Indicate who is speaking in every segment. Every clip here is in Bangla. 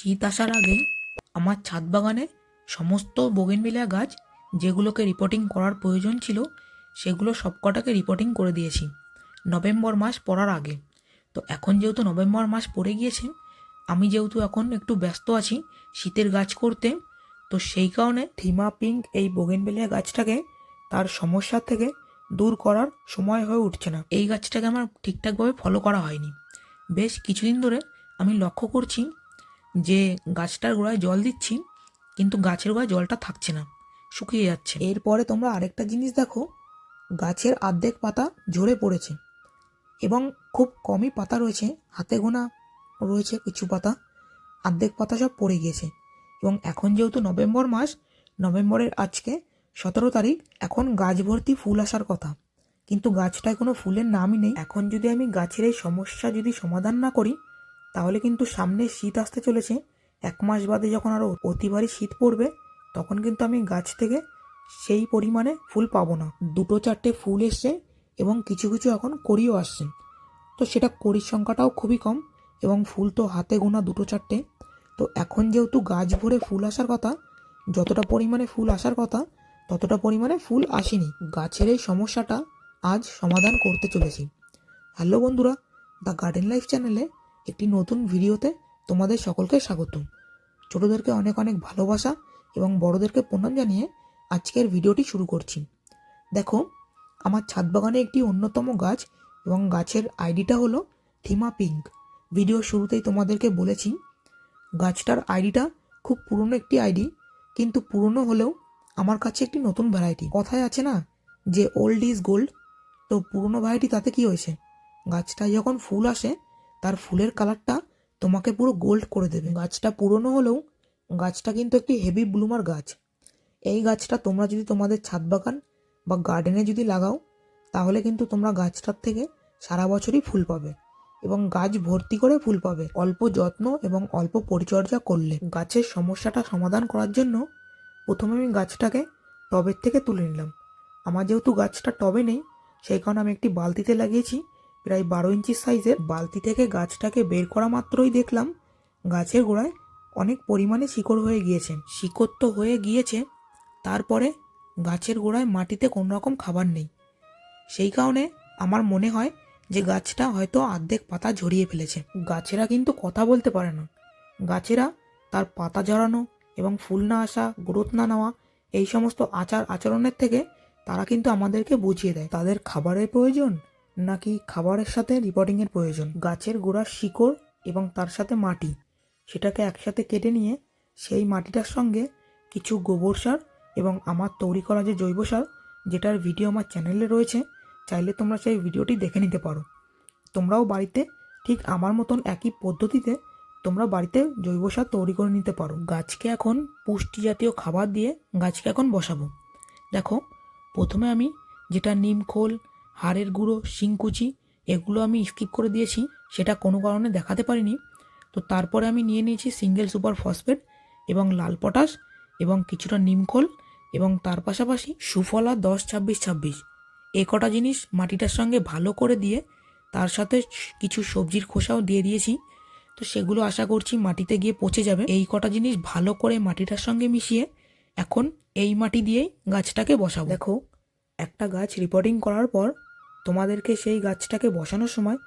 Speaker 1: শীত আসার আগে আমার ছাদ বাগানে সমস্ত বোগেনভিলিয়া গাছ যেগুলোকে রিপোর্টিং করার প্রয়োজন ছিল, সেগুলো সবকটাকে রিপোর্টিং করে দিয়েছি নভেম্বর মাস পড়ার আগে। তো এখন যেহেতু নভেম্বর মাস পড়ে গিয়েছে, আমি যেহেতু এখন একটু ব্যস্ত আছি শীতের গাছ করতে, তো সেই কারণে থিমা পিঙ্ক এই বোগেনভেলিয়া গাছটাকে তার সমস্যা থেকে দূর করার সময় হয়ে উঠছে না। এই গাছটাকে আমার ঠিকঠাকভাবে ফলো করা হয়নি। বেশ কিছুদিন ধরে আমি লক্ষ্য করছি যে গাছটার গোড়ায় জল দিচ্ছি, কিন্তু গাছের গোড়ায় জলটা থাকছে না, শুকিয়ে যাচ্ছে। এরপরে তোমরা আরেকটা জিনিস দেখো, গাছের আর্ধেক পাতা ঝরে পড়েছে এবং খুব কমই পাতা রয়েছে, হাতে গোনা রয়েছে কিছু পাতা আর্ধেক পাতা সব পড়ে গিয়েছে। এবং এখন যেহেতু নভেম্বর মাস, নভেম্বরের আজকে সতেরো তারিখ, এখন গাছ ভর্তি ফুল আসার কথা। কিন্তু গাছটায় কোনো ফুলের নামই নেই। এখন যদি আমি গাছের এই সমস্যা যদি সমাধান না করি তাহলে কিন্তু সামনে শীত আসতে চলেছে। এক মাস বাদে যখন আরও অতিবারই শীত পড়বে, তখন কিন্তু আমি গাছ থেকে সেই পরিমাণে ফুল পাবো না। দুটো চারটে ফুল এসছে এবং কিছু কিছু এখন করিও আসছে। তো সেটা করির সংখ্যাটাও খুবই কম এবং ফুল তো হাতে গোনা দুটো চারটে। তো এখন যেহেতু গাছ ভরে ফুল আসার কথা, যতটা পরিমাণে ফুল আসার কথা, ততটা পরিমাণে ফুল আসেনি। গাছের এই সমস্যাটা আজ সমাধান করতে চলেছি। হ্যালো বন্ধুরা, দ্য গার্ডেন লাইফ চ্যানেলে একটি নতুন ভিডিওতে তোমাদের সকলকে স্বাগত ছোটদেরকে অনেক অনেক ভালোবাসা এবং বড়দেরকে প্রণাম জানিয়ে আজকের ভিডিওটি শুরু করছি। দেখো, আমার ছাদ বাগানে একটি অন্যতম গাছ এবং গাছের আইডিটা হলো থিমা পিঙ্ক। ভিডিও শুরুতেই তোমাদেরকে বলেছি, গাছটার আইডিটা খুব পুরনো একটি আইডি, কিন্তু পুরনো হলেও আমার কাছে একটি নতুন ভ্যারাইটি। কথায় আছে না যে ওল্ড ইজ গোল্ড তো পুরনো ভ্যারাইটি তাতে কি হয়েছে? গাছটায় যখন ফুল আসে ফুলের কালারটা তোমাকে পুরো গোল্ড করে দেবে। গাছটা পুরনো হলেও গাছটা কিন্তু একটি হেভি ব্লুমার গাছ। এই গাছটা তোমরা যদি তোমাদের ছাদ বাগান বা গার্ডেনে যদি লাগাও, তাহলে কিন্তু তোমরা গাছটার থেকে সারা বছরই ফুল পাবে এবং গাছ ভর্তি করে ফুল পাবে। অল্প যত্ন এবং অল্প পরিচর্যা করলে গাছের সমস্যাটা সমাধান করার জন্য প্রথমে আমি গাছটাকে টবের থেকে তুলে নিলাম। আমার যেহেতু গাছটা টবে নেই, সেই কারণে আমি একটি বালতিতে লাগিয়েছি। প্রায় বারো ইঞ্চি সাইজের বালতি থেকে গাছটাকে বের করা মাত্রই দেখলাম গাছের গোড়ায় অনেক পরিমাণে শিকড় হয়ে গিয়েছে। শিকড় তো হয়ে গিয়েছে, তারপরে গাছের গোড়ায় মাটিতে কোনো রকম খাবার নেই। সেই কারণে আমার মনে হয় যে গাছটা হয়তো অর্ধেক পাতা ঝরিয়ে ফেলেছে। গাছেরা কিন্তু কথা বলতে পারে না। গাছেরা তার পাতা ঝরানো এবং ফুল না আসা, গ্রোথ না নেওয়া এই সমস্ত আচার আচরণের থেকে তারা কিন্তু আমাদেরকে বুঝিয়ে দেয়। তাদের খাবারের প্রয়োজন নাকি খাবারের সাথে রিপোর্টিংয়ের প্রয়োজন? গাছের গোড়ার শিকড় এবং তার সাথে মাটি। সেটাকে একসাথে কেটে নিয়ে সেই মাটিটার সঙ্গে কিছু গোবর সার এবং আমার তৈরি করা যে জৈব সার, যেটার ভিডিও আমার চ্যানেলে রয়েছে, চাইলে তোমরা সেই ভিডিওটি দেখে নিতে পারো। তোমরাও বাড়িতে ঠিক আমার মতন একই পদ্ধতিতে তোমরা বাড়িতে জৈব সার তৈরি করে নিতে পারো। গাছকে এখন পুষ্টি জাতীয় খাবার দিয়ে গাছকে এখন বসাবো। দেখো, প্রথমে আমি যেটা নিম খোল হাড়ের গুঁড়ো, শিংকুচি, এগুলো আমি স্কিপ করে দিয়েছি, সেটা কোনো কারণে দেখাতে পারিনি। তো তারপরে আমি নিয়ে নিয়েছি সিঙ্গেল সুপার ফসফেট এবং লাল পটাশ এবং কিছুটা নিমখোল এবং তার পাশাপাশি সুফলা দশ, ছাব্বিশ ছাব্বিশ। এ কটা জিনিস মাটিটার সঙ্গে ভালো করে দিয়ে তার সাথে কিছু সবজির খোসাও দিয়ে দিয়েছি। তো সেগুলো আশা করছি মাটিতে গিয়ে পচে যাবে। এই কটা জিনিস ভালো করে মাটিটার সঙ্গে মিশিয়ে এখন এই মাটি দিয়েই গাছটাকে বসাবো। দেখো, একটা গাছ রিপোর্টিং করার পর তোমাদেরকে সেই গাছটাকে বসানোর সময়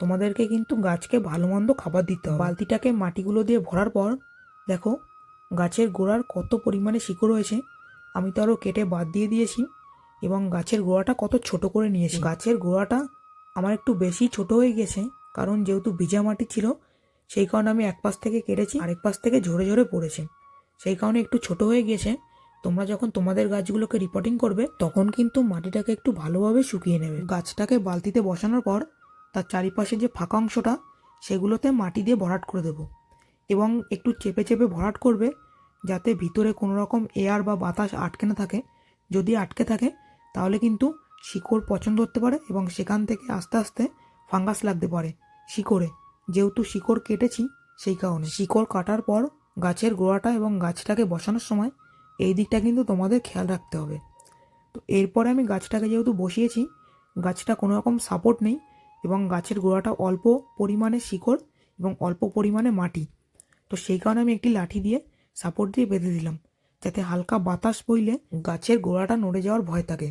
Speaker 1: তোমাদেরকে কিন্তু গাছকে ভালো মন্দ খাবার দিতে হবে। বালতিটাকে মাটিগুলো দিয়ে ভরার পর, দেখো, গাছের গোড়ার কত পরিমাণে শিকড় রয়েছে, আমি তো আরও কেটে বাদ দিয়ে দিয়েছি এবং গাছের গোড়াটা কত ছোট করে নিয়েছি। গাছের গোড়াটা আমার একটু বেশি ছোট হয়ে গেছে, কারণ যেহেতু ভিজা মাটি ছিল, সেই কারণে আমি এক পাশ থেকে কেটেছি আরেক পাশ থেকে ঝরে ঝরে পড়েছে। সেই কারণে একটু ছোট হয়ে গিয়েছে তোমরা যখন তোমাদের গাছগুলোকে রিপোর্টিং করবে, তখন কিন্তু মাটিটাকে একটু ভালোভাবে শুকিয়ে নেবে। গাছটাকে বালতিতে বসানোর পর, তার চারিপাশে যে ফাঁকা অংশটা, সেগুলোতে মাটি দিয়ে ভরাট করে দেবো। এবং একটু চেপে চেপে ভরাট করবে, যাতে ভিতরে কোনো রকম এয়ার বা বাতাস আটকে না থাকে। যদি আটকে থাকে, তাহলে কিন্তু শিকড় পছন্দ করতে পারে এবং সেখান থেকে আস্তে আস্তে ফাঙ্গাস লাগতে পারে শিকড়ে। যেহেতু শিকড় কেটেছি, সেই কারণে। শিকড় কাটার পর গাছের গোড়াটা এবং গাছটাকে বসানোর সময় এই দিকটা কিন্তু তোমাদের খেয়াল রাখতে হবে। তো এরপরে আমি গাছটাকে যেহেতু বসিয়েছি, গাছটা কোনো রকম সাপোর্ট নেই এবং গাছের গোড়াটা অল্প পরিমাণে শিকড় এবং অল্প পরিমাণে মাটি। তো সেই কারণে আমি একটি লাঠি দিয়ে সাপোর্ট দিয়ে বেঁধে দিলাম, যাতে হালকা বাতাস বইলে গাছের গোড়াটা নড়ে যাওয়ার ভয় থাকে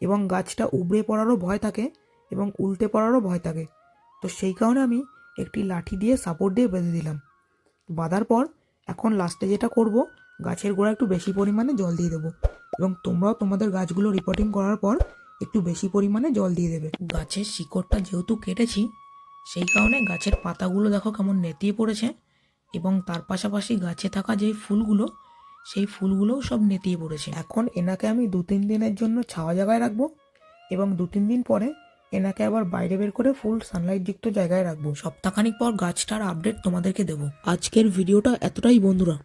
Speaker 1: এবং গাছটা উবড়ে পড়ারও ভয় থাকে এবং উল্টে পড়ারও ভয় থাকে। তো সেই কারণে আমি একটি লাঠি দিয়ে সাপোর্ট দিয়ে বেঁধে দিলাম। বাঁধার পর এখন লাস্টে যেটা করব গাছের গোড়া একটু বেশি পরিমাণে জল দিয়ে দেবো। এবং তোমরাও তোমাদের গাছগুলো রিপোর্টিং করার পর একটু বেশি পরিমাণে জল দিয়ে দেবে। গাছের শিকড়টা যেহেতু কেটেছি, সেই কারণে গাছের পাতাগুলো দেখো কেমন নেতিয়ে পড়েছে এবং তার পাশাপাশি গাছে থাকা যেই ফুলগুলো, সেই ফুলগুলোও সব নেতিয়ে পড়েছে। এখন এনাকে আমি দু তিন দিনের জন্য ছাওয়া জায়গায় রাখব এবং দু তিন দিন পরে এনাকে আবার বাইরে বের করে ফুল সানলাইট যুক্ত জায়গায় রাখব। সপ্তাহখানিক পর গাছটার আপডেট তোমাদেরকে দেবো। আজকের ভিডিওটা এতটাই বন্ধুরা।